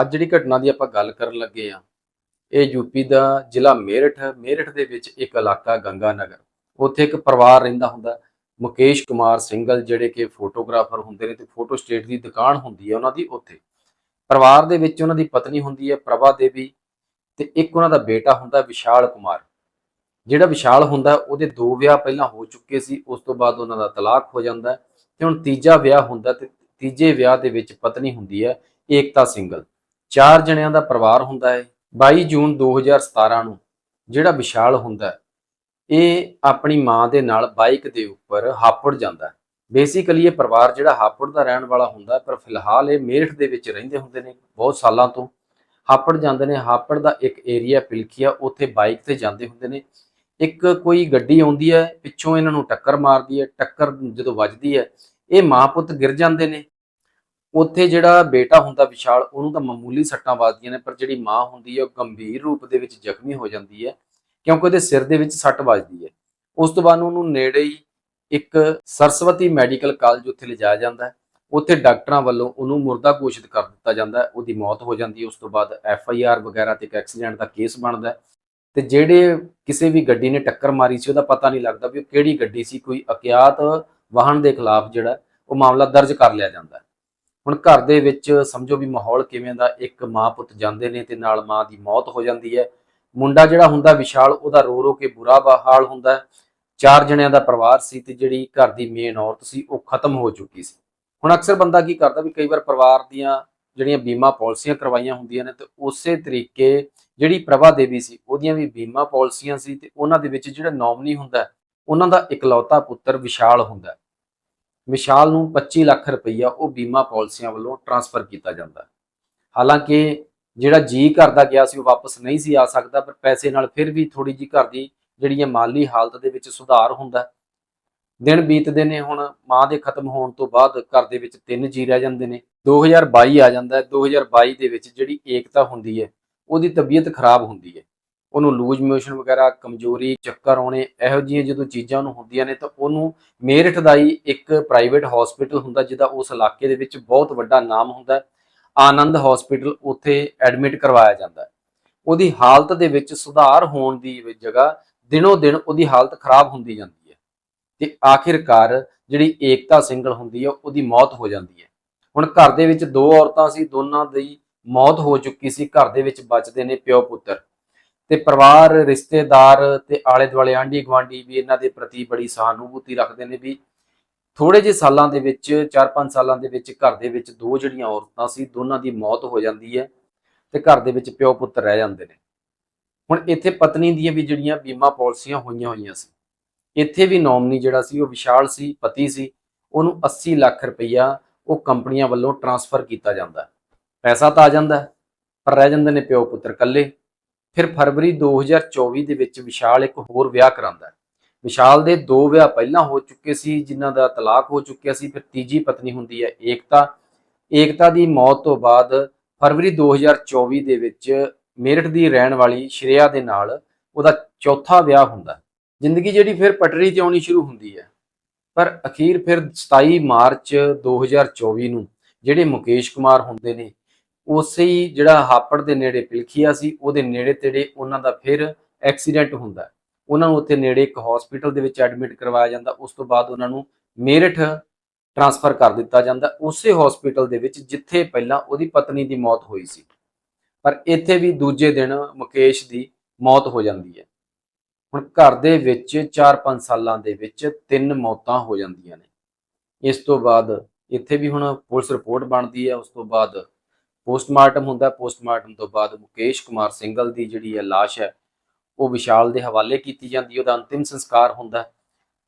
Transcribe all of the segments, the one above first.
ਅੱਜ ਜਿਹੜੀ ਘਟਨਾ ਦੀ ਆਪਾਂ ਗੱਲ ਕਰਨ ਲੱਗੇ ਆ ਇਹ ਯੂਪੀ ਦਾ ਜ਼ਿਲ੍ਹਾ ਮੇਰਠ ਮੇਰਠ ਦੇ ਵਿੱਚ ਇੱਕ ਇਲਾਕਾ ਗੰਗਾ ਨਗਰ ਉੱਥੇ ਇੱਕ ਪਰਿਵਾਰ ਰਹਿੰਦਾ ਹੁੰਦਾ, ਮੁਕੇਸ਼ ਕੁਮਾਰ ਸਿੰਗਲ ਜਿਹੜੇ ਕਿ ਫੋਟੋਗ੍ਰਾਫਰ ਹੁੰਦੇ ਨੇ ਤੇ ਫੋਟੋ ਸਟੇਟ ਦੀ ਦੁਕਾਨ ਹੁੰਦੀ ਹੈ ਉਹਨਾਂ ਦੀ ਉੱਥੇ। ਪਰਿਵਾਰ ਦੇ ਵਿੱਚ ਉਹਨਾਂ ਦੀ ਪਤਨੀ ਹੁੰਦੀ ਹੈ, ਪ੍ਰਭਾ ਦੇਵੀ ਤੇ ਇੱਕ ਉਹਨਾਂ ਦਾ ਬੇਟਾ ਹੁੰਦਾ ਵਿਸ਼ਾਲ ਕੁਮਾਰ। ਜਿਹੜਾ ਵਿਸ਼ਾਲ ਹੁੰਦਾ, ਉਹਦੇ ਦੋ ਵਿਆਹ ਪਹਿਲਾਂ ਹੋ ਚੁੱਕੇ ਸੀ, ਉਸ ਤੋਂ ਬਾਅਦ ਉਹਨਾਂ ਦਾ ਤਲਾਕ ਹੋ ਜਾਂਦਾ ਹੈ ਤੇ ਹੁਣ ਤੀਜਾ ਵਿਆਹ ਹੁੰਦਾ ਤੇ ਤੀਜੇ ਵਿਆਹ ਦੇ ਵਿੱਚ ਪਤਨੀ ਹੁੰਦੀ ਹੈ ਏਕਤਾ ਸਿੰਗਲ। ਚਾਰ ਜਣਿਆਂ ਦਾ ਪਰਿਵਾਰ ਹੁੰਦਾ ਹੈ 22 ਜੂਨ 2017 ਨੂੰ ਜਿਹੜਾ ਵਿਸ਼ਾਲ ਹੁੰਦਾ ਹੈ, ਇਹ ਆਪਣੀ ਮਾਂ ਦੇ ਨਾਲ ਬਾਈਕ ਦੇ ਉੱਪਰ ਹਾਪੜ ਜਾਂਦਾ ਬੇਸਿਕਲੀ ਇਹ ਪਰਿਵਾਰ ਜਿਹੜਾ ਹਾਪੜ ਦਾ ਰਹਿਣ ਵਾਲਾ ਹੁੰਦਾ ਪਰ ਫਿਲਹਾਲ ਇਹ ਮੇਰਠ ਦੇ ਵਿੱਚ ਰਹਿੰਦੇ ਹੁੰਦੇ ਨੇ ਬਹੁਤ ਸਾਲਾਂ ਤੋਂ। ਹਾਪੜ ਜਾਂਦੇ ਨੇ ਹਾਪੜ ਦਾ ਇੱਕ ਏਰੀਆ ਪਿਲਖੀਆ ਉੱਥੇ ਬਾਈਕ ਤੇ ਜਾਂਦੇ ਹੁੰਦੇ ਨੇ। ਇੱਕ ਕੋਈ ਗੱਡੀ ਆਉਂਦੀ ਹੈ ਪਿੱਛੋਂ ਇਹਨਾਂ ਨੂੰ ਟੱਕਰ ਮਾਰਦੀ ਹੈ ਟੱਕਰ ਜਦੋਂ ਵੱਜਦੀ ਹੈ ਇਹ ਮਾਂ ਪੁੱਤ ਗਿਰ ਜਾਂਦੇ ਨੇ। ਉੱਥੇ ਜਿਹੜਾ ਬੇਟਾ ਹੁੰਦਾ ਵਿਸ਼ਾਲ, ਉਹਨੂੰ ਤਾਂ ਮਾਮੂਲੀ ਸੱਟਾਂ ਵੱਜਦੀਆਂ ਨੇ, ਪਰ ਜਿਹੜੀ ਮਾਂ ਹੁੰਦੀ ਹੈ ਉਹ ਗੰਭੀਰ ਰੂਪ ਦੇ ਵਿੱਚ ਜ਼ਖਮੀ ਹੋ ਜਾਂਦੀ ਹੈ ਕਿਉਂਕਿ ਉਹਦੇ ਸਿਰ ਦੇ ਵਿੱਚ ਸੱਟ ਵੱਜਦੀ ਹੈ ਉਸ ਤੋਂ ਬਾਅਦ ਉਹਨੂੰ ਨੇੜੇ ਹੀ ਇੱਕ ਸਰਸਵਤੀ ਮੈਡੀਕਲ ਕਾਲਜ ਉੱਥੇ ਲਿਜਾਇਆ ਜਾਂਦਾ ਹੈ। ਉੱਥੇ ਡਾਕਟਰਾਂ ਵੱਲੋਂ ਉਹਨੂੰ ਮੁਰਦਾ ਘੋਸ਼ਿਤ ਕਰ ਦਿੱਤਾ ਜਾਂਦਾ ਹੈ, ਉਹਦੀ ਮੌਤ ਹੋ ਜਾਂਦੀ ਹੈ, ਉਸ ਤੋਂ ਬਾਅਦ ਐਫ ਆਈ ਆਰ ਵਗੈਰਾ ਤੇ ਇੱਕ ਐਕਸੀਡੈਂਟ ਦਾ ਕੇਸ ਬਣਦਾ ਹੈ। ਤੇ ਜਿਹੜੇ ਕਿਸੇ ਵੀ ਗੱਡੀ ਨੇ ਟੱਕਰ ਮਾਰੀ ਸੀ, ਉਹਦਾ ਪਤਾ ਨਹੀਂ ਲੱਗਦਾ ਵੀ ਉਹ ਕਿਹੜੀ ਗੱਡੀ ਸੀ, ਕੋਈ ਅਕਿਆਤ ਵਾਹਨ ਦੇ ਖਿਲਾਫ ਜਿਹੜਾ, ਉਹ ਮਾਮਲਾ ਦਰਜ ਕਰ ਲਿਆ ਜਾਂਦਾ ਹੈ। ਹੁਣ ਘਰ ਦੇ ਵਿੱਚ ਸਮਝੋ ਵੀ ਮਾਹੌਲ ਕਿਵੇਂ ਦਾ, ਇੱਕ ਮਾਂ ਪੁੱਤ ਜਾਂਦੇ ਨੇ ਤੇ ਨਾਲ ਮਾਂ ਦੀ ਮੌਤ ਹੋ ਜਾਂਦੀ ਹੈ। ਮੁੰਡਾ ਜਿਹੜਾ ਹੁੰਦਾ ਵਿਸ਼ਾਲ, ਉਹਦਾ ਰੋ ਰੋ ਕੇ ਬੁਰਾ ਵਾ- ਹਾਲ ਹੁੰਦਾ ਚਾਰ ਜਣਿਆਂ ਦਾ ਪਰਿਵਾਰ ਸੀ ਤੇ ਜਿਹੜੀ ਘਰ ਦੀ ਮੇਨ ਔਰਤ ਸੀ, ਉਹ ਖਤਮ ਹੋ ਚੁੱਕੀ ਸੀ। ਹੁਣ ਅਕਸਰ ਬੰਦਾ ਕੀ ਕਰਦਾ ਵੀ ਕਈ ਵਾਰ ਪਰਿਵਾਰ ਦੀਆਂ ਜਿਹੜੀਆਂ ਬੀਮਾ ਪਾਲਿਸੀਆਂ ਕਰਵਾਈਆਂ ਹੁੰਦੀਆਂ ਨੇ ਤੇ ਉਸੇ ਤਰੀਕੇ ਜਿਹੜੀ ਪ੍ਰਭਾ ਦੇਵੀ ਸੀ, ਉਹਦੀਆਂ ਵੀ ਬੀਮਾ ਪਾਲਿਸੀਆਂ ਸੀ ਤੇ ਉਹਨਾਂ ਦੇ ਵਿੱਚ ਜਿਹੜਾ ਨੋਮਨੀ ਹੁੰਦਾ ਉਹਨਾਂ ਦਾ ਇਕਲੌਤਾ ਪੁੱਤਰ ਵਿਸ਼ਾਲ ਹੁੰਦਾ ਵਿਸ਼ਾਲ ਨੂੰ 25 ਲੱਖ ਰੁਪਈਆ ਉਹ ਬੀਮਾ ਪਾਲਿਸੀਆਂ ਵੱਲੋਂ ਟ੍ਰਾਂਸਫਰ ਕੀਤਾ ਜਾਂਦਾ ਹਾਲਾਂਕਿ ਜਿਹੜਾ ਜੀ ਘਰ ਦਾ ਗਿਆ ਸੀ ਉਹ ਵਾਪਸ ਨਹੀਂ ਸੀ ਆ ਸਕਦਾ, ਪਰ ਪੈਸੇ ਨਾਲ ਫਿਰ ਵੀ ਥੋੜੀ ਜੀ ਘਰ ਦੀ ਜਿਹੜੀ ਹੈ ਮਾਲੀ ਹਾਲਤ ਦੇ ਵਿੱਚ ਸੁਧਾਰ ਹੁੰਦਾ ਦਿਨ ਬੀਤਦੇ ਨੇ, ਹੁਣ ਮਾਂ ਦੇ ਖਤਮ ਹੋਣ ਤੋਂ ਬਾਅਦ ਘਰ ਦੇ ਵਿੱਚ ਤਿੰਨ ਜੀ ਰਹਿ ਜਾਂਦੇ ਨੇ। 2022 ਆ ਜਾਂਦਾ ਹੈ 2022 ਦੇ ਵਿੱਚ ਜਿਹੜੀ ਏਕਤਾ ਹੁੰਦੀ ਹੈ, ਉਹਦੀ ਤਬੀਅਤ ਖਰਾਬ ਹੁੰਦੀ ਹੈ। ਉਹਨੂੰ ਲੂਜ ਮੋਸ਼ਨ ਵਗੈਰਾ, ਕਮਜ਼ੋਰੀ, ਚੱਕਰ ਆਉਣੇ, ਇਹੋ ਜਿਹੀਆਂ ਜਦੋਂ ਚੀਜ਼ਾਂ ਉਹਨੂੰ ਹੁੰਦੀਆਂ ਨੇ ਤਾਂ ਉਹਨੂੰ ਮੇਰਠ ਦਾ ਹੀ ਇੱਕ ਪ੍ਰਾਈਵੇਟ ਹਸਪੀਟਲ ਹੁੰਦਾ ਜਿਹਦਾ ਉਸ ਇਲਾਕੇ ਦੇ ਵਿੱਚ ਬਹੁਤ ਵੱਡਾ ਨਾਮ ਹੁੰਦਾ ਆਨੰਦ ਹਸਪੀਟਲ ਉੱਥੇ ਐਡਮਿਟ ਕਰਵਾਇਆ ਜਾਂਦਾ ਉਹਦੀ ਹਾਲਤ ਦੇ ਵਿੱਚ ਸੁਧਾਰ ਹੋਣ ਦੀ ਜਗ੍ਹਾ ਦਿਨੋ ਦਿਨ ਉਹਦੀ ਹਾਲਤ ਖਰਾਬ ਹੁੰਦੀ ਜਾਂਦੀ ਹੈ ਤੇ ਆਖਿਰਕਾਰ ਜਿਹੜੀ ਏਕਤਾ ਸਿੰਗਲ ਹੁੰਦੀ ਹੈ, ਉਹਦੀ ਮੌਤ ਹੋ ਜਾਂਦੀ ਹੈ। ਹੁਣ ਘਰ ਦੇ ਵਿੱਚ ਦੋ ਔਰਤਾਂ ਸੀ, ਦੋਨਾਂ ਦੀ ਮੌਤ ਹੋ ਚੁੱਕੀ ਸੀ, ਘਰ ਦੇ ਵਿੱਚ ਬਚਦੇ ਨੇ ਪਿਓ ਪੁੱਤਰ। ਤੇ ਪਰਿਵਾਰ, ਰਿਸ਼ਤੇਦਾਰ ਤੇ ਆਲੇ ਦੁਆਲੇ ਆਂਢੀ ਗੁਆਂਢੀ ਵੀ ਇਹਨਾਂ ਦੇ ਪ੍ਰਤੀ ਬੜੀ ਸਹਾਨੁਭੂਤੀ ਰੱਖਦੇ ਨੇ ਵੀ ਥੋੜੇ ਜਿਹੇ ਸਾਲਾਂ ਦੇ ਵਿੱਚ 4-5 ਸਾਲਾਂ ਦੇ ਵਿੱਚ ਘਰ ਦੇ ਵਿੱਚ ਦੋ ਜਿਹੜੀਆਂ ਔਰਤਾਂ ਸੀ, ਦੋਨਾਂ ਦੀ ਮੌਤ ਹੋ ਜਾਂਦੀ ਹੈ ਤੇ ਘਰ ਦੇ ਵਿੱਚ ਪਿਓ ਪੁੱਤ ਰਹਿ ਜਾਂਦੇ ਨੇ। ਹੁਣ ਇੱਥੇ ਪਤਨੀ ਦੀਆਂ ਵੀ ਜਿਹੜੀਆਂ ਬੀਮਾ ਪਾਲਿਸੀਆਂ ਹੋਈਆਂ ਹੋਈਆਂ ਸੀ, ਇੱਥੇ ਵੀ ਨੋਮਨੀ ਜਿਹੜਾ ਸੀ, ਉਹ ਵਿਸ਼ਾਲ ਸੀ, ਪਤੀ ਸੀ, ਉਹਨੂੰ 80 ਲੱਖ ਰੁਪਈਆ ਉਹ ਕੰਪਨੀਆਂ ਵੱਲੋਂ ਟਰਾਂਸਫਰ ਕੀਤਾ ਜਾਂਦਾ ਪੈਸਾ ਤਾਂ ਆ ਜਾਂਦਾ ਪਰ ਰਹਿ ਜਾਂਦੇ ਨੇ ਪਿਓ ਪੁੱਤਰ ਇਕੱਲੇ। ਫਿਰ ਫਰਵਰੀ 2024 ਦੇ ਵਿੱਚ ਵਿਸ਼ਾਲ ਇੱਕ ਹੋਰ ਵਿਆਹ ਕਰਾਉਂਦਾ ਹੈ। ਵਿਸ਼ਾਲ ਦੇ ਦੋ ਵਿਆਹ ਪਹਿਲਾਂ ਹੋ ਚੁੱਕੇ ਸੀ, ਜਿਨ੍ਹਾਂ ਦਾ ਤਲਾਕ ਹੋ ਚੁੱਕਿਆ ਸੀ, ਫਿਰ ਤੀਜੀ ਪਤਨੀ ਹੁੰਦੀ ਹੈ ਏਕਤਾ। ਏਕਤਾ ਦੀ ਮੌਤ ਤੋਂ ਬਾਅਦ ਫਰਵਰੀ 2024 ਦੇ ਵਿੱਚ ਮੇਰਠ ਦੀ ਰਹਿਣ ਵਾਲੀ ਸ਼੍ਰੇਆ ਦੇ ਨਾਲ ਉਹਦਾ ਚੌਥਾ ਵਿਆਹ ਹੁੰਦਾ ਜ਼ਿੰਦਗੀ ਜਿਹੜੀ ਫਿਰ ਪਟਰੀ ਤੇ ਆਉਣੀ ਸ਼ੁਰੂ ਹੁੰਦੀ ਹੈ। ਪਰ ਅਖੀਰ ਫਿਰ 27 ਮਾਰਚ 2024 ਨੂੰ ਜਿਹੜੇ ਮੁਕੇਸ਼ ਕੁਮਾਰ ਹੁੰਦੇ ਨੇ ਉਸੇ ਹੀ ਜਿਹੜਾ ਹਾਪੜ ਦੇ ਨੇੜੇ ਪਿਲਖੀਆ ਸੀ, ਉਹਦੇ ਨੇੜੇ ਤੇੜੇ ਉਹਨਾਂ ਦਾ ਫਿਰ ਐਕਸੀਡੈਂਟ ਹੁੰਦਾ ਉਹਨਾਂ ਨੂੰ ਉੱਥੇ ਨੇੜੇ ਇੱਕ ਹਸਪੀਟਲ ਦੇ ਵਿੱਚ ਐਡਮਿਟ ਕਰਵਾਇਆ ਜਾਂਦਾ, ਉਸ ਤੋਂ ਬਾਅਦ ਉਹਨਾਂ ਨੂੰ ਮੇਰਠ ਟ੍ਰਾਂਸਫਰ ਕਰ ਦਿੱਤਾ ਜਾਂਦਾ ਉਸੇ ਹਸਪੀਟਲ ਦੇ ਵਿੱਚ ਜਿੱਥੇ ਪਹਿਲਾਂ ਉਹਦੀ ਪਤਨੀ ਦੀ ਮੌਤ ਹੋਈ ਸੀ। ਪਰ ਇੱਥੇ ਵੀ ਦੂਜੇ ਦਿਨ ਮੁਕੇਸ਼ ਦੀ ਮੌਤ ਹੋ ਜਾਂਦੀ ਹੈ। ਹੁਣ ਘਰ ਦੇ ਵਿੱਚ 4-5 ਸਾਲਾਂ ਦੇ ਵਿੱਚ ਤਿੰਨ ਮੌਤਾਂ ਹੋ ਜਾਂਦੀਆਂ ਨੇ। ਇਸ ਤੋਂ ਬਾਅਦ ਇੱਥੇ ਵੀ ਹੁਣ ਪੁਲਿਸ ਰਿਪੋਰਟ ਬਣਦੀ ਹੈ, ਉਸ ਤੋਂ ਬਾਅਦ ਪੋਸਟਮਾਰਟਮ ਹੁੰਦਾ, ਪੋਸਟਮਾਰਟਮ ਤੋਂ ਬਾਅਦ ਮੁਕੇਸ਼ ਕੁਮਾਰ ਸਿੰਗਲ ਦੀ ਜਿਹੜੀ ਹੈ ਲਾਸ਼ ਹੈ, ਉਹ ਵਿਸ਼ਾਲ ਦੇ ਹਵਾਲੇ ਕੀਤੀ ਜਾਂਦੀ ਉਹਦਾ ਅੰਤਿਮ ਸੰਸਕਾਰ ਹੁੰਦਾ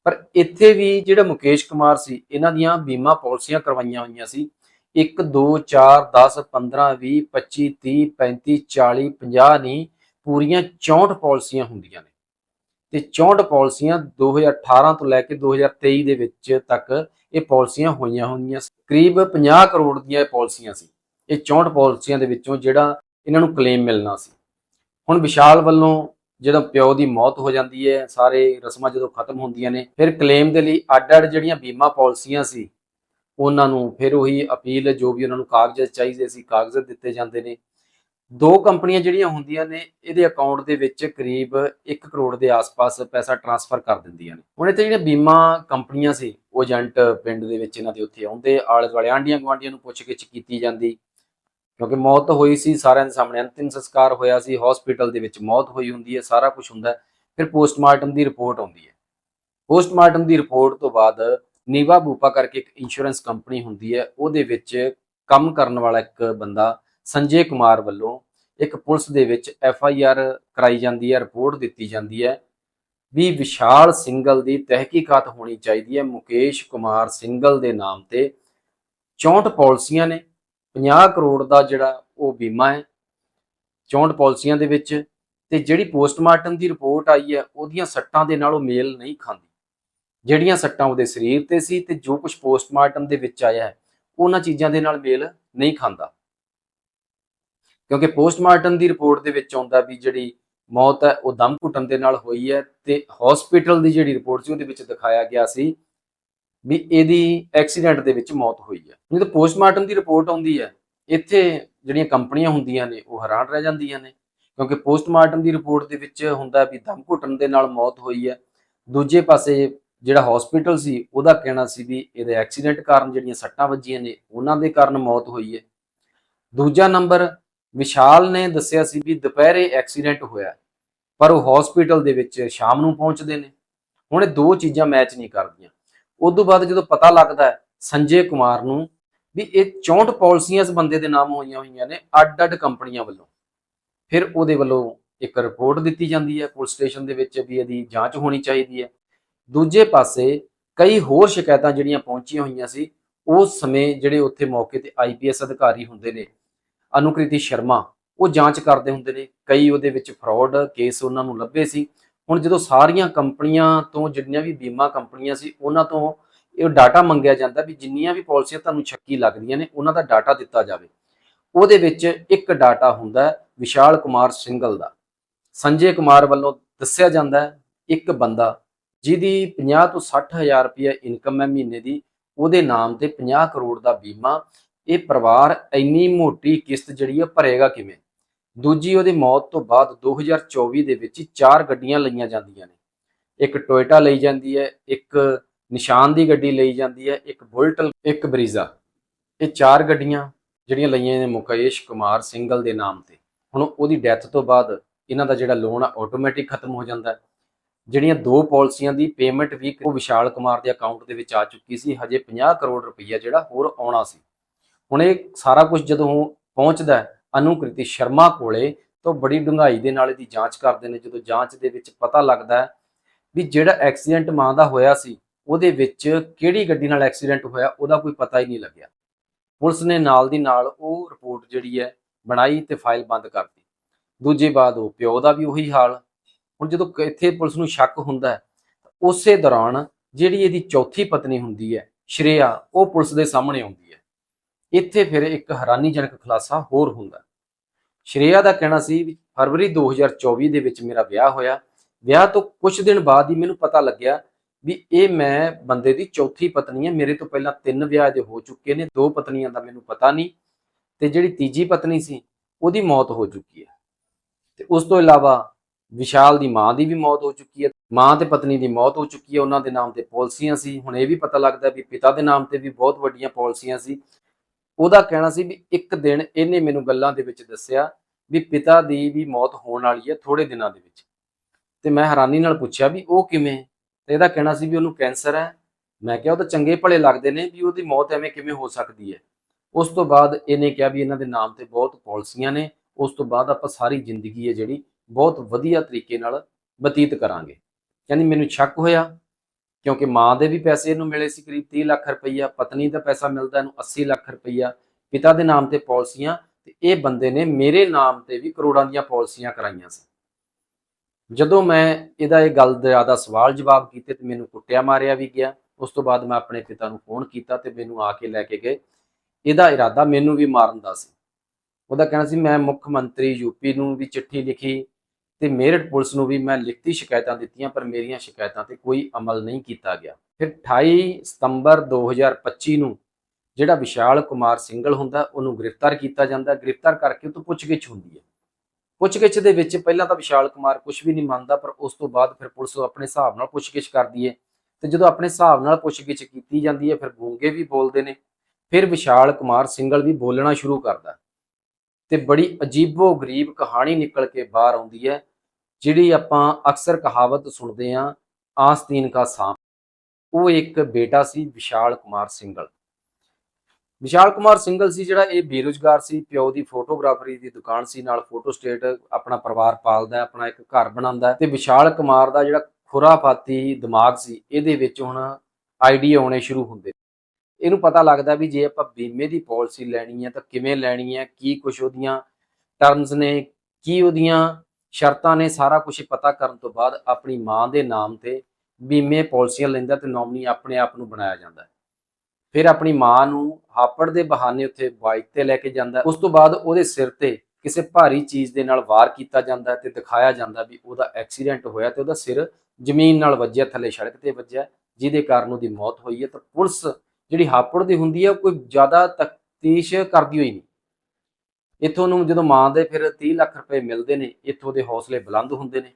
ਪਰ ਇੱਥੇ ਵੀ ਜਿਹੜਾ ਮੁਕੇਸ਼ ਕੁਮਾਰ ਸੀ, ਇਹਨਾਂ ਦੀਆਂ ਬੀਮਾ ਪਾਲਿਸੀਆਂ ਕਰਵਾਈਆਂ ਹੋਈਆਂ ਸੀ। 1 2 4 10 15 20 25 30 35 40 50 ਨਹੀਂ ਪੂਰੀਆਂ 64 ਪਾਲਿਸੀਆਂ ਹੁੰਦੀਆਂ ਨੇ। ਤੇ 64 ਪਾਲਿਸੀਆਂ 2018 ਤੋਂ ਲੈ ਕੇ 2023 ਦੇ ਵਿੱਚ ਤੱਕ ਇਹ ਪਾਲਿਸੀਆਂ ਹੋਈਆਂ ਹੁੰਦੀਆਂ ਸੀ। ਕਰੀਬ 50 ਕਰੋੜ ਦੀਆਂ ਇਹ ਪਾਲਿਸੀਆਂ ਸੀ। ਇਹ 64 ਪਾਲਿਸੀਆਂ ਦੇ ਵਿੱਚੋਂ ਜਿਹੜਾ ਇਹਨਾਂ ਨੂੰ ਕਲੇਮ ਮਿਲਣਾ ਸੀ। ਹੁਣ ਵਿਸ਼ਾਲ ਵੱਲੋਂ ਜਦੋਂ ਪਿਓ ਦੀ ਮੌਤ ਹੋ ਜਾਂਦੀ ਹੈ, ਸਾਰੇ ਰਸਮਾਂ ਜਦੋਂ ਖਤਮ ਹੁੰਦੀਆਂ ਨੇ, ਫਿਰ ਕਲੇਮ ਦੇ ਲਈ ਅੱਡ-ਅੱਡ ਜਿਹੜੀਆਂ ਬੀਮਾ ਪਾਲਿਸੀਆਂ ਸੀ, ਉਹਨਾਂ ਨੂੰ ਫਿਰ ਉਹੀ ਅਪੀਲ ਜੋ ਵੀ ਉਹਨਾਂ ਨੂੰ ਕਾਗਜ਼ ਚਾਹੀਦੇ ਸੀ, ਕਾਗਜ਼ ਦਿੱਤੇ ਜਾਂਦੇ ਨੇ। ਦੋ ਕੰਪਨੀਆਂ ਜਿਹੜੀਆਂ ਹੁੰਦੀਆਂ ਨੇ, ਇਹਦੇ ਅਕਾਊਂਟ ਦੇ ਵਿੱਚ ਕਰੀਬ 1 ਕਰੋੜ ਦੇ ਆਸ-ਪਾਸ ਪੈਸਾ ਟ੍ਰਾਂਸਫਰ ਕਰ ਦਿੰਦੀਆਂ ਨੇ। ਹੁਣ ਇੱਥੇ ਜਿਹੜੀਆਂ ਬੀਮਾ ਕੰਪਨੀਆਂ ਸੀ, ਉਹ ਏਜੰਟ ਪਿੰਡ ਦੇ ਵਿੱਚ ਇਹਨਾਂ ਦੇ ਉੱਥੇ ਆਉਂਦੇ ਆਲੇ ਦੁਆਲੇ ਆਂਡੀਆਂ ਗਵਾਂਡੀਆਂ ਨੂੰ ਪੁੱਛਗਿੱਛ ਕੀਤੀ ਜਾਂਦੀ। ਕਿਉਂਕਿ ਮੌਤ ਹੋਈ ਸੀ, ਸਾਰਿਆਂ ਦੇ ਸਾਹਮਣੇ ਅੰਤਿਮ ਸੰਸਕਾਰ ਹੋਇਆ ਸੀ ਹਸਪੀਟਲ ਦੇ ਵਿੱਚ ਮੌਤ ਹੋਈ ਹੁੰਦੀ ਹੈ, ਸਾਰਾ ਕੁਝ ਹੁੰਦਾ ਫਿਰ ਪੋਸਟਮਾਰਟਮ ਦੀ ਰਿਪੋਰਟ ਆਉਂਦੀ ਹੈ। ਪੋਸਟਮਾਰਟਮ ਦੀ ਰਿਪੋਰਟ ਤੋਂ ਬਾਅਦ ਨੀਵਾ ਬੂਪਾ ਕਰਕੇ ਇੱਕ ਇੰਸ਼ੋਰੈਂਸ ਕੰਪਨੀ ਹੁੰਦੀ ਹੈ, ਉਹਦੇ ਵਿੱਚ ਕੰਮ ਕਰਨ ਵਾਲਾ ਇੱਕ ਬੰਦਾ ਸੰਜੇ ਕੁਮਾਰ ਵੱਲੋਂ ਇੱਕ ਪੁਲਿਸ ਦੇ ਵਿੱਚ ਐਫ ਆਈ ਆਰ ਕਰਾਈ ਜਾਂਦੀ ਹੈ ਰਿਪੋਰਟ ਦਿੱਤੀ ਜਾਂਦੀ ਹੈ। ਵੀ ਵਿਸ਼ਾਲ ਸਿੰਗਲ ਦੀ ਤਹਿਕੀਕਾਤ ਹੋਣੀ ਚਾਹੀਦੀ ਹੈ, ਮੁਕੇਸ਼ ਕੁਮਾਰ ਸਿੰਗਲ ਦੇ ਨਾਮ ਤੇ 64 ਪਾਲਿਸੀਆਂ ਨੇ 50 ਕਰੋੜ ਦਾ ਜਿਹੜਾ ਉਹ ਬੀਮਾ ਹੈ 64 ਪਾਲਿਸੀਆਂ ਦੇ ਵਿੱਚ, ਤੇ ਜਿਹੜੀ ਪੋਸਟਮਾਰਟਮ ਦੀ ਰਿਪੋਰਟ ਆਈ ਹੈ, ਉਹਦੀਆਂ ਸੱਟਾਂ ਦੇ ਨਾਲ ਉਹ ਮੇਲ ਨਹੀਂ ਖਾਂਦੀ। ਜਿਹੜੀਆਂ ਸੱਟਾਂ ਉਹਦੇ ਸਰੀਰ ਤੇ ਸੀ ਤੇ ਜੋ ਕੁਝ ਪੋਸਟਮਾਰਟਮ ਦੇ ਵਿੱਚ ਆਇਆ ਹੈ, ਉਹਨਾਂ ਚੀਜ਼ਾਂ ਦੇ ਨਾਲ ਮੇਲ ਨਹੀਂ ਖਾਂਦਾ। ਕਿਉਂਕਿ ਪੋਸਟਮਾਰਟਮ ਦੀ ਰਿਪੋਰਟ ਦੇ ਵਿੱਚ ਆਉਂਦਾ ਵੀ ਜਿਹੜੀ ਮੌਤ ਹੈ, ਉਹ ਦਮ ਘੁੱਟਣ ਦੇ ਨਾਲ ਹੋਈ ਹੈ ਤੇ ਹਸਪੀਟਲ ਦੀ ਜਿਹੜੀ ਰਿਪੋਰਟ ਸੀ, ਉਹਦੇ ਵਿੱਚ ਦਿਖਾਇਆ ਗਿਆ ਸੀ ਵੀ ਇਹਦੀ ਐਕਸੀਡੈਂਟ ਦੇ ਵਿੱਚ ਮੌਤ ਹੋਈ ਹੈ ਜਦੋਂ ਪੋਸਟਮਾਰਟਮ ਦੀ ਰਿਪੋਰਟ ਆਉਂਦੀ ਹੈ ਇੱਥੇ ਜਿਹੜੀਆਂ ਕੰਪਨੀਆਂ ਹੁੰਦੀਆਂ ਨੇ, ਉਹ ਹੈਰਾਨ ਰਹਿ ਜਾਂਦੀਆਂ ਨੇ। ਕਿਉਂਕਿ ਪੋਸਟਮਾਰਟਮ ਦੀ ਰਿਪੋਰਟ ਦੇ ਵਿੱਚ ਹੁੰਦਾ ਵੀ ਦਮ ਘੁੱਟਣ ਦੇ ਨਾਲ ਮੌਤ ਹੋਈ ਹੈ ਦੂਜੇ ਪਾਸੇ ਜਿਹੜਾ ਹਸਪੀਟਲ ਸੀ, ਉਹਦਾ ਕਹਿਣਾ ਸੀ ਵੀ ਇਹਦੇ ਐਕਸੀਡੈਂਟ ਕਾਰਨ ਜਿਹੜੀਆਂ ਸੱਟਾਂ ਵੱਜੀਆਂ ਨੇ, ਉਹਨਾਂ ਦੇ ਕਾਰਨ ਮੌਤ ਹੋਈ ਹੈ ਦੂਜਾ ਨੰਬਰ, ਵਿਸ਼ਾਲ ਨੇ ਦੱਸਿਆ ਸੀ ਵੀ ਦੁਪਹਿਰੇ ਐਕਸੀਡੈਂਟ ਹੋਇਆ। ਪਰ ਉਹ ਹਸਪੀਟਲ ਦੇ ਵਿੱਚ ਸ਼ਾਮ ਨੂੰ ਪਹੁੰਚਦੇ ਨੇ। ਹੁਣ ਇਹ ਦੋ ਚੀਜ਼ਾਂ ਮੈਚ ਨਹੀਂ ਕਰਦੀਆਂ। ਉਸ ਤੋਂ ਬਾਅਦ ਜਦੋਂ ਪਤਾ ਲੱਗਦਾ ਸੰਜੇ ਕੁਮਾਰ ਨੂੰ ਵੀ ਇਹ 64 ਪਾਲਿਸੀਆਂ ਇਸ ਬੰਦੇ ਦੇ ਨਾਮ ਹੋਈਆਂ ਹੋਈਆਂ ਨੇ, ਅੱਡ-ਅੱਡ ਕੰਪਨੀਆਂ ਵੱਲੋਂ। ਫਿਰ ਉਹਦੇ ਵੱਲੋਂ ਇੱਕ ਰਿਪੋਰਟ ਦਿੱਤੀ ਜਾਂਦੀ ਹੈ ਪੁਲਿਸ ਸਟੇਸ਼ਨ ਦੇ ਵਿੱਚ ਵੀ ਇਹਦੀ ਜਾਂਚ ਹੋਣੀ ਚਾਹੀਦੀ ਹੈ। ਦੂਜੇ ਪਾਸੇ ਕਈ ਹੋਰ ਸ਼ਿਕਾਇਤਾਂ ਜਿਹੜੀਆਂ ਪਹੁੰਚੀਆਂ ਹੋਈਆਂ ਸੀ, ਉਸ ਸਮੇਂ ਜਿਹੜੇ ਉੱਥੇ ਮੌਕੇ ਤੇ ਆਈਪੀਐਸ ਅਧਿਕਾਰੀ ਹੁੰਦੇ ਨੇ, ਅਨੁਕ੍ਰਿਤੀ ਸ਼ਰਮਾ, ਉਹ ਜਾਂਚ ਕਰਦੇ ਹੁੰਦੇ ਨੇ। ਕਈ ਉਹਦੇ ਵਿੱਚ ਫਰਾਡ ਕੇਸ ਉਹਨਾਂ ਨੂੰ ਲੱਭੇ ਸੀ। ਹੁਣ ਜਦੋਂ ਸਾਰੀਆਂ ਕੰਪਨੀਆਂ ਤੋਂ ਜਿੰਨੀਆਂ ਵੀ ਬੀਮਾ ਕੰਪਨੀਆਂ ਸੀ, ਉਹਨਾਂ ਤੋਂ ਇਹ ਡਾਟਾ ਮੰਗਿਆ ਜਾਂਦਾ ਵੀ ਜਿੰਨੀਆਂ ਵੀ ਪਾਲਿਸੀਆਂ ਤੁਹਾਨੂੰ ਸ਼ੱਕੀ ਲੱਗਦੀਆਂ ਨੇ, ਉਹਨਾਂ ਦਾ ਡਾਟਾ ਦਿੱਤਾ ਜਾਵੇ। ਉਹਦੇ ਵਿੱਚ ਇੱਕ ਡਾਟਾ ਹੁੰਦਾ ਵਿਸ਼ਾਲ ਕੁਮਾਰ ਸਿੰਗਲ ਦਾ। ਸੰਜੇ ਕੁਮਾਰ ਵੱਲੋਂ ਦੱਸਿਆ ਜਾਂਦਾ ਇੱਕ ਬੰਦਾ ਜਿਹਦੀ 50 ਤੋਂ 60 ਹਜ਼ਾਰ ਰੁਪਏ ਇਨਕਮ ਹੈ ਮਹੀਨੇ ਦੀ, ਉਹਦੇ ਨਾਮ ਤੇ 50 ਕਰੋੜ ਦਾ ਬੀਮਾ, ਇਹ ਪਰਿਵਾਰ ਇੰਨੀ ਮੋਟੀ ਕਿਸ਼ਤ ਜਿਹੜੀ ਹੈ ਭਰੇਗਾ ਕਿਵੇਂ? ਦੂਜੀ ਉਹਦੀ ਮੌਤ ਤੋਂ ਬਾਅਦ 2024 ਦੇ ਵਿੱਚ ਚਾਰ ਗੱਡੀਆਂ ਲਈਆਂ ਜਾਂਦੀਆਂ ਨੇ। ਇੱਕ ਟੋਇਟਾ ਲਈ ਜਾਂਦੀ ਹੈ, ਇੱਕ ਨਿਸ਼ਾਨ ਦੀ ਗੱਡੀ ਲਈ ਜਾਂਦੀ ਹੈ, ਇੱਕ ਬੁਲਟ, ਇੱਕ ਬਰੀਜ਼ਾ। ਇਹ ਚਾਰ ਗੱਡੀਆਂ ਜਿਹੜੀਆਂ ਲਈਆਂ ਨੇ ਮੁਕੇਸ਼ ਕੁਮਾਰ ਸਿੰਗਲ ਦੇ ਨਾਮ ਤੇ। ਹੁਣ ਉਹਦੀ ਡੈਥ ਤੋਂ ਬਾਅਦ ਇਹਨਾਂ ਦਾ ਜਿਹੜਾ ਲੋਨ ਆ ਆਟੋਮੈਟਿਕ ਖਤਮ ਹੋ ਜਾਂਦਾ ਹੈ। ਜਿਹੜੀਆਂ ਦੋ ਪਾਲਿਸੀਆਂ ਦੀ ਪੇਮੈਂਟ ਵੀ ਉਹ ਵਿਸ਼ਾਲ ਕੁਮਾਰ ਦੇ ਅਕਾਊਂਟ ਦੇ ਵਿੱਚ ਆ ਚੁੱਕੀ ਸੀ, ਹਜੇ 50 ਕਰੋੜ ਰੁਪਈਆ ਜਿਹੜਾ ਹੋਰ ਆਉਣਾ ਸੀ। ਹੁਣ ਇਹ ਸਾਰਾ ਕੁਝ ਜਦੋਂ ਪਹੁੰਚਦਾ ਹੈ ਅਨੁਕ੍ਰਿਤੀ ਸ਼ਰਮਾ ਕੋਲੇ ਤੋਂ ਬੜੀ ਡੂੰਘਾਈ ਦੇ ਨਾਲ ਇਹਦੀ ਜਾਂਚ ਕਰਦੇ ਨੇ। ਜਦੋਂ ਜਾਂਚ ਦੇ ਵਿੱਚ ਪਤਾ ਲੱਗਦਾ ਹੈ ਵੀ ਜਿਹੜਾ ਐਕਸੀਡੈਂਟ ਮਾਂ ਦਾ ਹੋਇਆ ਸੀ, ਉਹਦੇ ਵਿੱਚ ਕਿਹੜੀ ਗੱਡੀ ਨਾਲ ਐਕਸੀਡੈਂਟ ਹੋਇਆ, ਉਹਦਾ ਕੋਈ ਪਤਾ ਹੀ ਨਹੀਂ ਲੱਗਿਆ। ਪੁਲਿਸ ਨੇ ਨਾਲ ਦੀ ਨਾਲ ਉਹ ਰਿਪੋਰਟ ਜਿਹੜੀ ਹੈ ਬਣਾਈ ਤੇ ਫਾਈਲ ਬੰਦ ਕਰਤੀ। ਦੂਜੇ ਬਾਅਦ ਉਹ ਪਿਓ ਦਾ ਵੀ ਉਹੀ ਹਾਲ। ਹੁਣ ਜਦੋਂ ਇੱਥੇ ਪੁਲਿਸ ਨੂੰ ਸ਼ੱਕ ਹੁੰਦਾ ਹੈ ਉਸੇ ਦੌਰਾਨ ਜਿਹੜੀ ਇਹਦੀ ਚੌਥੀ ਪਤਨੀ ਹੁੰਦੀ ਹੈ, ਸ਼੍ਰੇਆ, ਉਹ ਪੁਲਿਸ ਦੇ ਸਾਹਮਣੇ ਆਉਂਦੀ ਹੈ। ਇੱਥੇ ਫਿਰ ਇੱਕ ਹੈਰਾਨੀਜਨਕ ਖੁਲਾਸਾ ਹੋਰ ਹੁੰਦਾ ਸ਼੍ਰੇਆ ਦਾ ਕਹਿਣਾ ਸੀ ਵੀ ਫਰਵਰੀ 2024 ਦੇ ਵਿੱਚ ਮੇਰਾ ਵਿਆਹ ਹੋਇਆ। ਵਿਆਹ ਤੋਂ ਕੁਝ ਦਿਨ ਬਾਅਦ ਹੀ ਮੈਨੂੰ ਪਤਾ ਲੱਗਿਆ ਵੀ ਇਹ ਮੈਂ ਬੰਦੇ ਦੀ ਚੌਥੀ ਪਤਨੀ ਹੈ। ਮੇਰੇ ਤੋਂ ਪਹਿਲਾਂ ਤਿੰਨ ਵਿਆਹ ਦੇ ਹੋ ਚੁੱਕੇ ਨੇ। ਦੋ ਪਤਨੀਆਂ ਦਾ ਮੈਨੂੰ ਪਤਾ ਨਹੀਂ ਤੇ ਜਿਹੜੀ ਤੀਜੀ ਪਤਨੀ ਸੀ, ਉਹਦੀ ਮੌਤ ਹੋ ਚੁੱਕੀ ਹੈ। ਤੇ ਉਸ ਤੋਂ ਇਲਾਵਾ ਵਿਸ਼ਾਲ ਦੀ ਮਾਂ ਦੀ ਵੀ ਮੌਤ ਹੋ ਚੁੱਕੀ ਹੈ। ਮਾਂ ਤੇ ਪਤਨੀ ਦੀ ਮੌਤ ਹੋ ਚੁੱਕੀ ਹੈ। ਉਹਨਾਂ ਦੇ ਨਾਮ ਤੇ ਪਾਲਿਸੀਆਂ ਸੀ। ਹੁਣ ਇਹ ਵੀ ਪਤਾ ਲੱਗਦਾ ਵੀ ਪਿਤਾ ਦੇ ਨਾਮ ਤੇ ਵੀ ਬਹੁਤ ਵੱਡੀਆਂ ਪਾਲਿਸੀਆਂ ਸੀ। ਉਹਦਾ ਕਹਿਣਾ ਸੀ ਵੀ ਇੱਕ ਦਿਨ ਇਹਨੇ ਮੈਨੂੰ ਗੱਲਾਂ ਦੇ ਵਿੱਚ ਦੱਸਿਆ ਵੀ ਪਿਤਾ ਦੀ ਵੀ ਮੌਤ ਹੋਣ ਵਾਲੀ ਹੈ ਥੋੜੇ ਦਿਨਾਂ ਦੇ ਵਿੱਚ। ਤੇ ਮੈਂ ਹੈਰਾਨੀ ਨਾਲ ਪੁੱਛਿਆ ਵੀ ਉਹ ਕਿਵੇਂ? ਤੇ ਇਹਦਾ ਕਹਿਣਾ ਸੀ ਵੀ ਉਹਨੂੰ ਕੈਂਸਰ ਹੈ। ਮੈਂ ਕਿਹਾ ਉਹ ਤਾਂ ਚੰਗੇ ਭਲੇ ਲੱਗਦੇ ਨੇ ਵੀ ਉਹਦੀ ਮੌਤ ਐਵੇਂ ਕਿਵੇਂ ਹੋ ਸਕਦੀ ਹੈ। ਉਸ ਤੋਂ ਬਾਅਦ ਇਹਨੇ ਕਿਹਾ ਵੀ ਇਹਨਾਂ ਦੇ ਨਾਮ ਤੇ ਬਹੁਤ ਪਾਲਿਸੀਆਂ ਨੇ। ਉਸ ਤੋਂ ਬਾਅਦ ਆਪਾਂ ਸਾਰੀ ਜ਼ਿੰਦਗੀ ਹੈ ਜਿਹੜੀ ਬਹੁਤ ਵਧੀਆ ਤਰੀਕੇ ਨਾਲ ਬਤੀਤ ਕਰਾਂਗੇ। ਕਹਿੰਦੀ ਮੈਨੂੰ ਸ਼ੱਕ ਹੋਇਆ। ਕਿਉਂਕਿ ਮਾਂ ਦੇ ਵੀ ਪੈਸੇ ਇਹਨੂੰ ਮਿਲੇ ਸੀ ਕਰੀਬ 30 ਲੱਖ ਰੁਪਈਆ, ਪਤਨੀ ਦਾ ਪੈਸਾ ਮਿਲਦਾ ਇਹਨੂੰ 80 ਲੱਖ ਰੁਪਈਆ, ਪਿਤਾ ਦੇ ਨਾਮ ਤੇ ਪਾਲਿਸੀਆਂ ਤੇ ਇਹ ਬੰਦੇ ਨੇ ਮੇਰੇ ਨਾਮ ਤੇ ਵੀ ਕਰੋੜਾਂ ਦੀਆਂ ਪਾਲਿਸੀਆਂ ਕਰਾਈਆਂ ਸੀ। ਜਦੋਂ ਮੈਂ ਇਹਦਾ ਇਹ ਗੱਲ ਦਾ ਜ਼ਿਆਦਾ ਸਵਾਲ ਜਵਾਬ ਕੀਤੇ ਤੇ ਮੈਨੂੰ ਕੁੱਟਿਆ ਮਾਰਿਆ ਵੀ ਗਿਆ, ਉਸ ਤੋਂ ਬਾਅਦ ਮੈਂ ਆਪਣੇ ਪਿਤਾ ਨੂੰ ਫੋਨ ਕੀਤਾ ਤੇ ਮੈਨੂੰ ਆ ਕੇ ਲੈ ਕੇ ਗਏ। ਇਹਦਾ ਇਰਾਦਾ ਮੈਨੂੰ ਵੀ ਮਾਰਨ ਦਾ ਸੀ। ਉਹਦਾ ਕਹਿਣਾ ਸੀ, ਮੈਂ ਮੁੱਖ ਮੰਤਰੀ ਯੂਪੀ ਨੂੰ ਵੀ ਚਿੱਠੀ ਲਿਖੀ ਤੇ ਮੇਰਠ ਪੁਲਿਸ ਨੂੰ ਵੀ ਮੈਂ ਲਿਖਤੀ ਸ਼ਿਕਾਇਤਾਂ ਦਿੱਤੀਆਂ, ਪਰ ਮੇਰੀਆਂ ਸ਼ਿਕਾਇਤਾਂ ਤੇ ਕੋਈ ਅਮਲ ਨਹੀਂ ਕੀਤਾ ਗਿਆ। ਫਿਰ 28 ਸਤੰਬਰ 2025 ਨੂੰ ਜਿਹੜਾ ਵਿਸ਼ਾਲ ਕੁਮਾਰ ਸਿੰਗਲ ਹੁੰਦਾ, ਉਹਨੂੰ ਗ੍ਰਿਫਤਾਰ ਕੀਤਾ ਜਾਂਦਾ। ਗ੍ਰਿਫਤਾਰ ਕਰਕੇ ਉਹ ਤੋਂ ਪੁੱਛਗਿੱਛ ਹੁੰਦੀ ਹੈ। ਪੁੱਛਗਿੱਛ ਦੇ ਵਿੱਚ ਪਹਿਲਾਂ ਤਾਂ ਵਿਸ਼ਾਲ ਕੁਮਾਰ ਕੁਝ ਵੀ ਨਹੀਂ ਮੰਨਦਾ, ਪਰ ਉਸ ਤੋਂ ਬਾਅਦ ਫਿਰ ਪੁਲਿਸ ਆਪਣੇ ਹਿਸਾਬ ਨਾਲ ਪੁੱਛਗਿੱਛ ਕਰਦੀ ਹੈ ਤੇ ਜਦੋਂ ਆਪਣੇ ਹਿਸਾਬ ਨਾਲ ਪੁੱਛਗਿੱਛ ਕੀਤੀ ਜਾਂਦੀ ਹੈ, ਫਿਰ ਗੂੰਗੇ ਵੀ ਬੋਲਦੇ ਨੇ। ਫਿਰ ਵਿਸ਼ਾਲ ਕੁਮਾਰ ਸਿੰਗਲ ਵੀ ਬੋਲਣਾ ਸ਼ੁਰੂ ਕਰਦਾ। ਤੇ ਬੜੀ ਅਜੀਬੋ ਗਰੀਬ ਕਹਾਣੀ ਨਿਕਲ ਕੇ ਬਾਹਰ ਆਉਂਦੀ ਹੈ। ਜਿਹੜੀ ਆਪਾਂ ਅਕਸਰ ਕਹਾਵਤ ਸੁਣਦੇ ਆਂ ਆਸਤੀਨ ਕਾ ਸਾਹ ਉਹ ਇੱਕ ਬੇਟਾ ਸੀ, ਵਿਸ਼ਾਲ ਕੁਮਾਰ ਸਿੰਗਲ। ਵਿਸ਼ਾਲ ਕੁਮਾਰ ਸਿੰਗਲ ਸੀ ਜਿਹੜਾ ਇਹ ਬੇਰੁਜ਼ਗਾਰ ਸੀ, ਪਿਓ ਦੀ ਫੋਟੋਗ੍ਰਾਫਰੀ ਦੀ ਦੁਕਾਨ ਸੀ, ਨਾਲ ਫੋਟੋ ਸਟੇਟ ਆਪਣਾ ਪਰਿਵਾਰ ਪਾਲਦਾ ਆਪਣਾ ਇੱਕ ਘਰ ਬਣਾਉਂਦਾ ਹੈ ਤੇ ਵਿਸ਼ਾਲ ਕੁਮਾਰ ਦਾ ਜਿਹੜਾ ਖੁਰਾਫਾਤੀ ਦਿਮਾਗ ਸੀ, ਇਹਦੇ ਵਿੱਚ ਹੁਣ ਆਈਡੀਆ ਆਉਣੇ ਸ਼ੁਰੂ ਹੁੰਦੇ। ਇਹਨੂੰ ਪਤਾ ਲੱਗਦਾ ਵੀ ਜੇ ਆਪਾਂ ਬੀਮੇ ਦੀ ਪਾਲਿਸੀ ਲੈਣੀ ਹੈ ਤਾਂ ਕਿਵੇਂ ਲੈਣੀ ਹੈ, ਕੀ ਕੁਝ ਉਹਦੀਆਂ ਟਰਮਸ ਨੇ, ਕੀ ਉਹਦੀਆਂ ਸ਼ਰਤਾਂ ਨੇ ਸਾਰਾ ਕੁਝ ਪਤਾ ਕਰਨ ਤੋਂ ਬਾਅਦ ਆਪਣੀ ਮਾਂ ਦੇ ਨਾਮ ਤੇ ਬੀਮੇ ਪਾਲਿਸੀਆਂ ਲੈਂਦਾ ਤੇ ਨੋਮਨੀ ਆਪਣੇ ਆਪ ਨੂੰ ਬਣਾਇਆ ਜਾਂਦਾ ਹੈ। ਫਿਰ ਆਪਣੀ ਮਾਂ ਨੂੰ ਹਾਪੜ ਦੇ ਬਹਾਨੇ ਉੱਥੇ ਬਾਈਕ ਤੇ ਲੈ ਕੇ ਜਾਂਦਾ ਉਸ ਤੋਂ ਬਾਅਦ ਉਹਦੇ ਸਿਰ ਤੇ ਕਿਸੇ ਭਾਰੀ ਚੀਜ਼ ਦੇ ਨਾਲ ਵਾਰ ਕੀਤਾ ਜਾਂਦਾ ਹੈ ਤੇ ਦਿਖਾਇਆ ਜਾਂਦਾ ਵੀ ਉਹਦਾ ਐਕਸੀਡੈਂਟ ਹੋਇਆ ਤੇ ਉਹਦਾ ਸਿਰ ਜ਼ਮੀਨ ਨਾਲ ਵੱਜਿਆ, ਥੱਲੇ ਸੜਕ ਤੇ ਵੱਜਿਆ, ਜਿਹਦੇ ਕਾਰਨ ਉਹਦੀ ਮੌਤ ਹੋਈ ਹੈ ਤਾਂ ਪੁਲਿਸ ਜਿਹੜੀ ਹਾਪੜ ਦੀ ਹੁੰਦੀ ਹੈ, ਉਹ ਕੋਈ ਜ਼ਿਆਦਾ ਤਫਤੀਸ਼ ਕਰਦੀ ਹੋਈ ਨਹੀਂ। ਇੱਥੋਂ ਨੂੰ ਜਦੋਂ ਮਾਂ ਦੇ ਫਿਰ 30 ਲੱਖ ਰੁਪਏ ਮਿਲਦੇ ਨੇ, ਇੱਥੋਂ ਦੇ ਹੌਸਲੇ ਬੁਲੰਦ ਹੁੰਦੇ ਨੇ।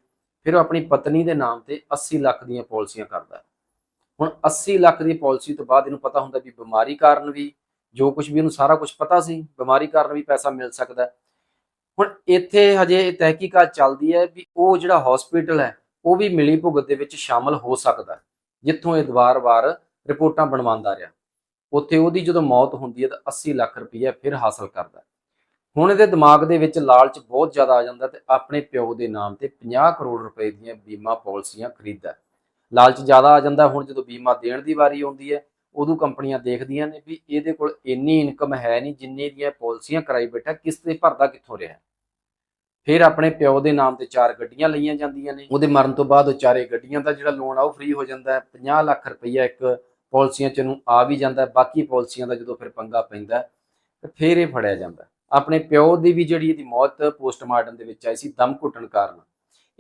ਫਿਰ ਉਹ ਆਪਣੀ ਪਤਨੀ ਦੇ ਨਾਮ ਤੇ 80 ਲੱਖ ਦੀਆਂ ਪਾਲਿਸੀਆਂ ਕਰਦਾ ਹੁਣ 80 ਲੱਖ ਦੀ ਪਾਲਿਸੀ ਤੋਂ ਬਾਅਦ ਇਹਨੂੰ ਪਤਾ ਹੁੰਦਾ ਵੀ ਬਿਮਾਰੀ ਕਾਰਨ ਵੀ ਜੋ ਕੁਝ ਵੀ ਇਹਨੂੰ ਸਾਰਾ ਕੁਝ ਪਤਾ ਸੀ, ਬਿਮਾਰੀ ਕਾਰਨ ਵੀ ਪੈਸਾ ਮਿਲ ਸਕਦਾ ਹੁਣ ਇੱਥੇ ਹਜੇ ਤਹਿਕੀਕਾਤ ਚੱਲਦੀ ਹੈ ਵੀ ਉਹ ਜਿਹੜਾ ਹਸਪੀਟਲ ਹੈ, ਉਹ ਵੀ ਮਿਲੀ ਭੁਗਤ ਦੇ ਵਿੱਚ ਸ਼ਾਮਲ ਹੋ ਸਕਦਾ ਜਿੱਥੋਂ ਇਹ ਵਾਰ-ਵਾਰ ਰਿਪੋਰਟਾਂ ਬਣਵਾਉਂਦਾ ਰਿਹਾ। ਉੱਥੇ ਉਹਦੀ ਜਦੋਂ ਮੌਤ ਹੁੰਦੀ ਹੈ ਤਾਂ 80 ਲੱਖ ਰੁਪਈਆ ਫਿਰ ਹਾਸਲ ਕਰਦਾ ਹੁਣ ਇਹਦੇ ਦਿਮਾਗ ਦੇ ਵਿੱਚ ਲਾਲਚ ਬਹੁਤ ਜ਼ਿਆਦਾ ਆ ਜਾਂਦਾ ਤੇ ਆਪਣੇ ਪਿਓ ਦੇ ਨਾਮ ਤੇ 50 ਕਰੋੜ ਰੁਪਏ ਦੀਆਂ ਬੀਮਾ ਪਾਲਿਸੀਆਂ ਖਰੀਦਦਾ ਲਾਲਚ ਜ਼ਿਆਦਾ ਆ ਜਾਂਦਾ ਹੁਣ ਜਦੋਂ ਬੀਮਾ ਦੇਣ ਦੀ ਵਾਰੀ ਆਉਂਦੀ ਹੈ ਉਦੋਂ ਕੰਪਨੀਆਂ ਦੇਖਦੀਆਂ ਨੇ ਵੀ ਇਹਦੇ ਕੋਲ ਇੰਨੀ ਇਨਕਮ ਹੈ ਨਹੀਂ ਜਿੰਨੇ ਦੀਆਂ ਪਾਲਿਸੀਆਂ ਕਰਾਈ ਬੈਠਾ ਕਿਸ ਤੇ ਭਰਦਾ ਕਿੱਥੋਂ ਰਿਹਾ ਫਿਰ ਆਪਣੇ ਪਿਓ ਦੇ ਨਾਮ ਤੇ ਚਾਰ ਗੱਡੀਆਂ ਲਈਆਂ ਜਾਂਦੀਆਂ ਨੇ ਉਹਦੇ ਮਰਨ ਤੋਂ ਬਾਅਦ ਉਹ ਚਾਰੇ ਗੱਡੀਆਂ ਦਾ ਜਿਹੜਾ ਲੋਨ ਆ ਉਹ ਫ੍ਰੀ ਹੋ ਜਾਂਦਾ ਹੈ 50 ਲੱਖ ਰੁਪਈਆ ਇੱਕ ਪਾਲਿਸੀਆਂ ਚ ਨੂੰ ਆ ਵੀ ਜਾਂਦਾ ਬਾਕੀ ਪਾਲਿਸੀਆਂ ਦਾ ਜਦੋਂ ਫਿਰ ਪੰਗਾ ਪੈਂਦਾ ਹੈ, ਤੇ ਫਿਰ ਇਹ ਫੜਿਆ ਜਾਂਦਾ ਆਪਣੇ ਪਿਓ ਦੀ ਵੀ ਜਿਹੜੀ ਇਹਦੀ ਮੌਤ ਪੋਸਟਮਾਰਟਮ ਦੇ ਵਿੱਚ ਆਈ ਸੀ, ਦਮ ਘੁੱਟਣ ਕਾਰਨ।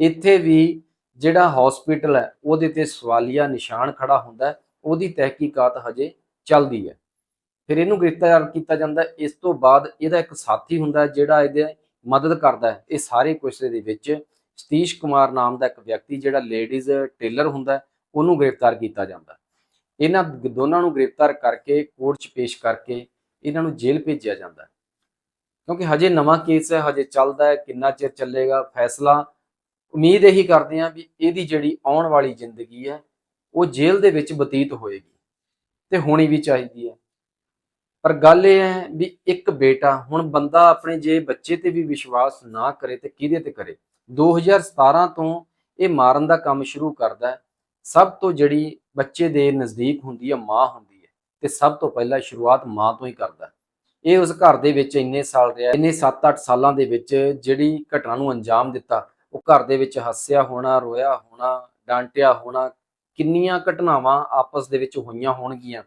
ਇੱਥੇ ਵੀ ਜਿਹੜਾ ਹਸਪੀਟਲ ਹੈ, ਉਹਦੇ ਤੇ ਸਵਾਲੀਆ ਨਿਸ਼ਾਨ ਖੜਾ ਹੁੰਦਾ ਉਹਦੀ ਤਹਿਕੀਕਾਤ ਹਜੇ ਚੱਲਦੀ ਹੈ। ਫਿਰ ਇਹਨੂੰ ਗ੍ਰਿਫਤਾਰ ਕੀਤਾ ਜਾਂਦਾ, ਇਸ ਤੋਂ ਬਾਅਦ ਇਹਦਾ ਇੱਕ ਸਾਥੀ ਹੁੰਦਾ ਜਿਹੜਾ ਇਹਦੇ ਮਦਦ ਕਰਦਾ ਇਹ ਸਾਰੇ ਕੁਸ਼ਤੇ ਦੇ ਵਿੱਚ ਸਤੀਸ਼ ਕੁਮਾਰ ਨਾਮ ਦਾ ਇੱਕ ਵਿਅਕਤੀ, ਜਿਹੜਾ ਲੇਡੀਜ਼ ਟੇਲਰ ਹੁੰਦਾ ਉਹਨੂੰ ਗ੍ਰਿਫਤਾਰ ਕੀਤਾ ਜਾਂਦਾ। ਇਹਨਾਂ ਦੋਨਾਂ ਨੂੰ ਗ੍ਰਿਫਤਾਰ ਕਰਕੇ, ਕੋਰਟ 'ਚ ਪੇਸ਼ ਕਰਕੇ, ਇਹਨਾਂ ਨੂੰ ਜੇਲ੍ਹ ਭੇਜਿਆ ਜਾਂਦਾ ਕਿਉਂਕਿ ਹਜੇ ਨਵਾਂ ਕੇਸ ਹੈ, ਹਜੇ ਚੱਲਦਾ ਹੈ, ਕਿੰਨਾ ਚਿਰ ਚੱਲੇਗਾ ਫੈਸਲਾ। ਉਮੀਦ ਇਹੀ ਕਰਦੇ ਹਾਂ ਵੀ ਇਹਦੀ ਜਿਹੜੀ ਆਉਣ ਵਾਲੀ ਜ਼ਿੰਦਗੀ ਹੈ, ਉਹ ਜੇਲ੍ਹ ਦੇ ਵਿੱਚ ਬਤੀਤ ਹੋਏਗੀ ਤੇ ਹੋਣੀ ਵੀ ਚਾਹੀਦੀ ਹੈ। ਪਰ ਗੱਲ ਇਹ ਹੈ ਵੀ ਇੱਕ ਬੇਟਾ, ਹੁਣ ਬੰਦਾ ਆਪਣੇ ਜੇ ਬੱਚੇ ਤੇ ਵੀ ਵਿਸ਼ਵਾਸ ਨਾ ਕਰੇ ਤੇ ਕਿਹਦੇ ਤੇ ਕਰੇ? 2017 ਤੋਂ ਇਹ ਮਾਰਨ ਦਾ ਕੰਮ ਸ਼ੁਰੂ ਕਰਦਾ ਹੈ। ਸਭ ਤੋਂ ਜਿਹੜੀ ਬੱਚੇ ਦੇ ਨਜ਼ਦੀਕ ਹੁੰਦੀ ਹੈ, ਮਾਂ ਹੁੰਦੀ ਹੈ ਤੇ ਸਭ ਤੋਂ ਪਹਿਲਾਂ ਸ਼ੁਰੂਆਤ ਮਾਂ ਤੋਂ ਹੀ ਕਰਦਾ ਹੈ। ਇਹ ਉਸ ਘਰ ਦੇ ਵਿੱਚ ਇੰਨੇ ਸਾਲ ਰਿਹਾ, ਇੰਨੇ 7-8 ਸਾਲਾਂ ਦੇ ਵਿੱਚ ਜਿਹੜੀ ਘਟਨਾ ਨੂੰ ਅੰਜਾਮ ਦਿੱਤਾ, ਉਹ ਘਰ ਦੇ ਵਿੱਚ ਹੱਸਿਆ ਹੋਣਾ, ਰੋਇਆ ਹੋਣਾ, ਡਾਂਟਿਆ ਹੋਣਾ, ਕਿੰਨੀਆਂ ਘਟਨਾਵਾਂ ਆਪਸ ਦੇ ਵਿੱਚ ਹੋਈਆਂ ਹੋਣਗੀਆਂ।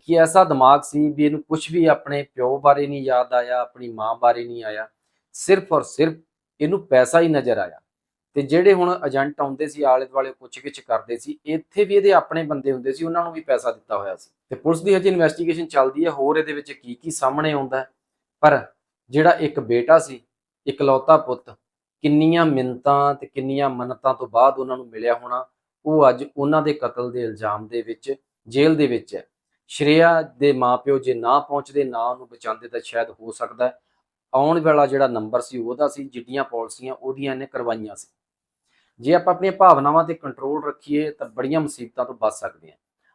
ਕਿ ਐਸਾ ਦਿਮਾਗ ਸੀ ਵੀ ਇਹਨੂੰ ਕੁਝ ਵੀ ਆਪਣੇ ਪਿਓ ਬਾਰੇ ਨਹੀਂ ਯਾਦ ਆਇਆ, ਆਪਣੀ ਮਾਂ ਬਾਰੇ ਨਹੀਂ ਆਇਆ, ਸਿਰਫ ਔਰ ਸਿਰਫ ਇਹਨੂੰ ਪੈਸਾ ਹੀ ਨਜ਼ਰ ਆਇਆ। ਤੇ ਜਿਹੜੇ ਹੁਣ ਏਜੰਟ ਆਉਂਦੇ ਸੀ ਆਲੇ ਦੁਆਲੇ ਪੁੱਛਗਿੱਛ ਕਰਦੇ ਸੀ, ਇੱਥੇ ਵੀ ਇਹਦੇ ਆਪਣੇ ਬੰਦੇ ਹੁੰਦੇ ਸੀ, ਉਹਨਾਂ ਨੂੰ ਵੀ ਪੈਸਾ ਦਿੱਤਾ ਹੋਇਆ ਸੀ। ਤੇ ਪੁਲਿਸ ਦੀ ਹਜੇ ਇਨਵੈਸਟੀਗੇਸ਼ਨ ਚੱਲਦੀ ਹੈ, ਹੋਰ ਇਹਦੇ ਵਿੱਚ ਕੀ ਕੀ ਸਾਹਮਣੇ ਆਉਂਦਾ ਪਰ ਜਿਹੜਾ ਇੱਕ ਬੇਟਾ ਸੀ, ਇਕਲੌਤਾ ਪੁੱਤ, ਕਿੰਨੀਆਂ ਮਿੰਤਾਂ ਤੇ ਕਿੰਨੀਆਂ ਮੰਨਤਾਂ ਤੋਂ ਬਾਅਦ ਉਹਨਾਂ ਨੂੰ ਮਿਲਿਆ ਹੋਣਾ, ਉਹ ਅੱਜ ਉਹਨਾਂ ਦੇ ਕਤਲ ਦੇ ਇਲਜ਼ਾਮ ਦੇ ਵਿੱਚ, ਜੇਲ੍ਹ ਦੇ ਵਿੱਚ ਹੈ। ਸ਼੍ਰੇਆ ਦੇ ਮਾਪਿਓ ਜੇ ਨਾ ਪਹੁੰਚਦੇ, ਨਾ ਉਹਨੂੰ ਬਚਾਉਂਦੇ ਤਾਂ ਸ਼ਾਇਦ ਹੋ ਸਕਦਾ ਆਉਣ ਵਾਲਾ ਜਿਹੜਾ ਨੰਬਰ ਸੀ, ਉਹਦਾ ਸੀ, ਜਿੱਡੀਆਂ ਪਾਲਿਸੀਆਂ ਉਹਦੀਆਂ ਇਹਨੇ ਕਰਵਾਈਆਂ ਸੀ। ਜੇ ਆਪਾਂ ਆਪਣੀਆਂ ਭਾਵਨਾਵਾਂ ਤੇ ਕੰਟਰੋਲ ਰੱਖੀਏ, ਤਾਂ ਬੜੀਆਂ ਮੁਸੀਬਤਾਂ ਤੋਂ ਬਚ ਸਕਦੇ ਹਾਂ।